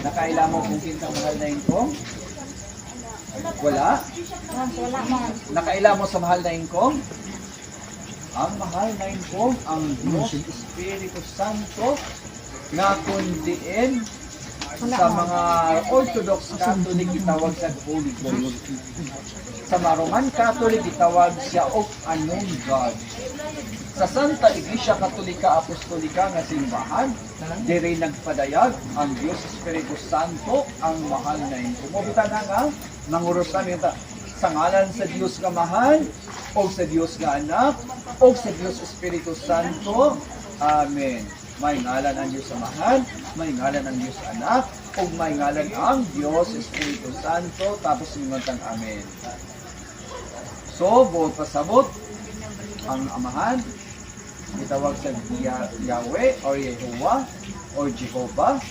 Nakaila mo kung kinsang mahal na ingkong? Wala? Wala man. Nakaila mo sa mahal na ingkong? Ang mahal na ingkong, ang Diyos Espiritu Santo na kundiin sa mga Orthodox Catholic itawag sa Holy Ghost. Sa mga Roman Catholic itawag siya of anong God. Sa Santa Iglesia Katolika Apostolika nga simbahan, diri nagpadayag ang Dios Espiritu Santo ang mahal na ito. Mobita na nga, nanguros namin ta sa ngalan sa Dios nga mahal, o sa Dios nga anak, o sa Dios Espiritu Santo. Amen. May ngalan ang Diyos sa mahal, may ngalan ang Diyos sa anak, o may ngalan ang Diyos Espiritu Santo, tapos sinungan Amen. So, buot pasabot, ang amahan, itawag sa Ya- Yahweh or Yehovah or Jehovah